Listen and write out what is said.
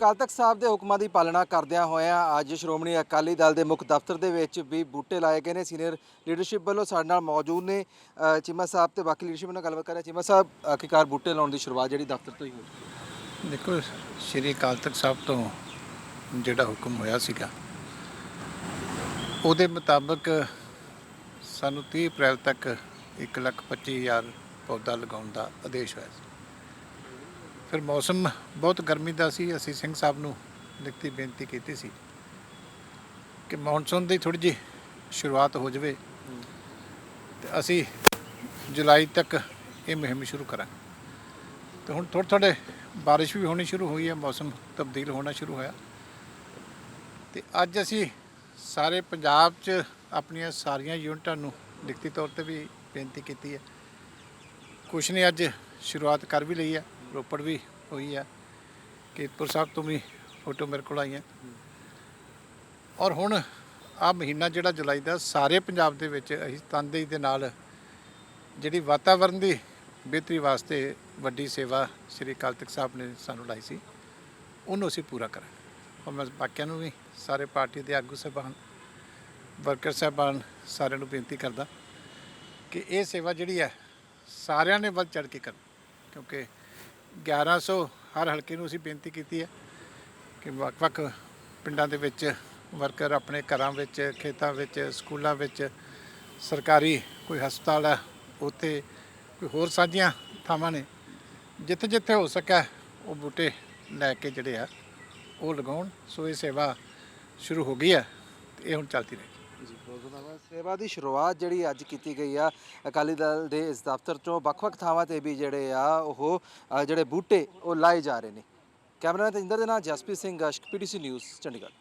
ਅਕਾਲ ਤਖਤ ਸਾਹਿਬ ਦੇ ਹੁਕਮਾਂ ਦੀ ਪਾਲਣਾ ਕਰਦਿਆਂ ਹੋਇਆਂ ਅੱਜ ਸ਼੍ਰੋਮਣੀ ਅਕਾਲੀ ਦਲ ਦੇ ਮੁੱਖ ਦਫ਼ਤਰ ਦੇ ਵਿੱਚ ਵੀ ਬੂਟੇ ਲਾਏ ਗਏ ਨੇ। ਸੀਨੀਅਰ ਲੀਡਰਸ਼ਿਪ ਵੱਲੋਂ ਸਾਡੇ ਨਾਲ ਮੌਜੂਦ ਨੇ ਅ, ਚੀਮਾ ਸਾਹਿਬ ਤੇ ਬਾਕੀ ਲੀਡਰਸ਼ਿਪ ਨਾਲ ਗੱਲਬਾਤ ਕਰ ਰਹੇ ਚੀਮਾ ਸਾਹਿਬ ਆਖਿਰਕਾਰ ਬੂਟੇ ਲਾਉਣ ਦੀ ਸ਼ੁਰੂਆਤ ਜਿਹੜੀ ਦਫ਼ਤਰ ਤੋਂ ਹੀ ਹੋਈ। ਦੇਖੋ ਸ਼੍ਰੀ ਅਕਾਲ ਤਖਤ ਸਾਹਿਬ ਤੋਂ ਜਿਹੜਾ ਹੁਕਮ ਹੋਇਆ ਸੀਗਾ ਉਹਦੇ ਮੁਤਾਬਕ ਸਾਨੂੰ 30 ਅਪ੍ਰੈਲ ਤੱਕ 1,25,000 ਪੌਦਾ ਲਗਾਉਣ ਦਾ ਆਦੇਸ਼ ਹੋਇਆ ਸੀ। ਫਿਰ ਮੌਸਮ ਬਹੁਤ ਗਰਮੀ ਦਾ ਸੀ, ਅਸੀਂ ਸਿੰਘ ਸਾਹਿਬ ਨੂੰ ਲਿਖਤੀ ਬੇਨਤੀ ਕੀਤੀ ਸੀ ਕਿ ਮੌਨਸੂਨ ਦੀ ਥੋੜੀ ਜਿਹੀ ਸ਼ੁਰੂਆਤ ਹੋ ਜਾਵੇ ਤੇ ਅਸੀਂ ਜੁਲਾਈ ਤੱਕ ਇਹ ਮੁਹਿੰਮ ਸ਼ੁਰੂ ਕਰਾਂਗੇ। ਤੇ ਹੁਣ ਥੋੜ੍ਹੇ ਥੋੜ੍ਹੇ ਬਾਰਿਸ਼ ਵੀ ਹੋਣੀ ਸ਼ੁਰੂ ਹੋਈ ਹੈ, ਮੌਸਮ ਤਬਦੀਲ ਹੋਣਾ ਸ਼ੁਰੂ ਹੋਇਆ। ਤੇ ਅੱਜ ਅਸੀਂ ਸਾਰੇ ਪੰਜਾਬ 'ਚ ਆਪਣੀਆਂ ਸਾਰੀਆਂ ਯੂਨਿਟਾਂ ਨੂੰ ਲਿਖਤੀ ਤੌਰ ਤੇ ਵੀ ਬੇਨਤੀ ਕੀਤੀ ਹੈ। ਕੁਛ ਨੇ ਅੱਜ ਸ਼ੁਰੂਆਤ ਕਰ ਵੀ ਲਈ ਹੈ। ਰੋਪੜ ਵੀ ਹੋਈ ਹੈ ਕੀਰਤਪੁਰ ਸਾਹਿਬ ਤੋਂ ਵੀ ਫੋਟੋ ਮੇਰੇ ਕੋਲ ਆਈਆਂ। ਔਰ ਹੁਣ ਆ ਮਹੀਨਾ ਜਿਹੜਾ ਜੁਲਾਈ ਦਾ, ਸਾਰੇ ਪੰਜਾਬ ਦੇ ਵਿੱਚ ਅਸੀਂ ਤਨਦੇਹੀ ਦੇ ਨਾਲ ਜਿਹੜੀ ਵਾਤਾਵਰਣ ਦੀ ਬਿਹਤਰੀ ਵਾਸਤੇ ਵੱਡੀ ਸੇਵਾ ਸ੍ਰੀ ਅਕਾਲ ਤਖਤ ਸਾਹਿਬ ਨੇ ਸਾਨੂੰ ਲਾਈ ਸੀ, ਉਹਨੂੰ ਅਸੀਂ ਪੂਰਾ ਕਰਾਂਗੇ। ਔਰ ਮੈਂ ਬਾਕੀਆਂ ਨੂੰ ਵੀ ਸਾਰੇ ਪਾਰਟੀ ਦੇ ਆਗੂ ਸਾਹਿਬਾਨ, ਵਰਕਰ ਸਾਹਿਬਾਨ ਸਾਰਿਆਂ ਨੂੰ ਬੇਨਤੀ ਕਰਦਾ ਕਿ ਇਹ ਸੇਵਾ ਜਿਹੜੀ ਹੈ ਸਾਰਿਆਂ ਨੇ ਵੱਧ ਚੜ ਕੇ ਕਰਨ, ਕਿਉਂਕਿ 1100 ਹਰ ਹਲਕੇ ਨੂੰ ਅਸੀਂ ਬੇਨਤੀ ਕੀਤੀ ਹੈ ਕਿ ਵੱਖ-ਵੱਖ ਪਿੰਡਾਂ ਦੇ ਵਿੱਚ ਵਰਕਰ ਆਪਣੇ ਘਰਾਂ ਵਿੱਚ, ਖੇਤਾਂ ਵਿੱਚ, ਸਕੂਲਾਂ ਵਿੱਚ, ਸਰਕਾਰੀ ਕੋਈ ਹਸਪਤਾਲ ਹੈ, ਉੱਥੇ ਕੋਈ ਹੋਰ ਸਾਂਝੀਆਂ ਥਾਵਾਂ ਨੇ, ਜਿੱਥੇ ਜਿੱਥੇ ਹੋ ਸਕਿਆ ਉਹ ਬੂਟੇ ਲੈ ਕੇ ਜਿਹੜੇ ਆ ਉਹ ਲਗਾਉਣ, ਸੋ ਇਹ ਸੇਵਾ ਸ਼ੁਰੂ ਹੋ ਗਈ ਹੈ ਤੇ ਇਹ ਹੁਣ ਚੱਲਦੀ ਰਹੇਗੀ। ਜੀ ਬਹੁਤ ਬਹੁਤ ਸੇਵਾ ਦੀ ਸ਼ੁਰੂਆਤ ਜਿਹੜੀ ਅੱਜ ਕੀਤੀ ਗਈ ਆ ਅਕਾਲੀ ਦਲ ਦੇ ਇਸ ਦਫ਼ਤਰ ਚੋਂ ਵੱਖ-ਵੱਖ ਥਾਵਾਂ ਤੇ ਵੀ ਜਿਹੜੇ ਆ ਉਹ ਅ, ਜਿਹੜੇ ਬੂਟੇ ਉਹ ਲਾਏ ਜਾ ਰਹੇ ਨੇ। ਕੈਮਰਾਮੈਨ ਤੇਂਦਰ ਦੇ ਨਾਲ ਜਸਪ੍ਰੀਤ ਸਿੰਘ ਅਸ਼ਕ ਪੀਟੀਸੀ ਨਿਊਜ਼ ਚੰਡੀਗੜ੍ਹ।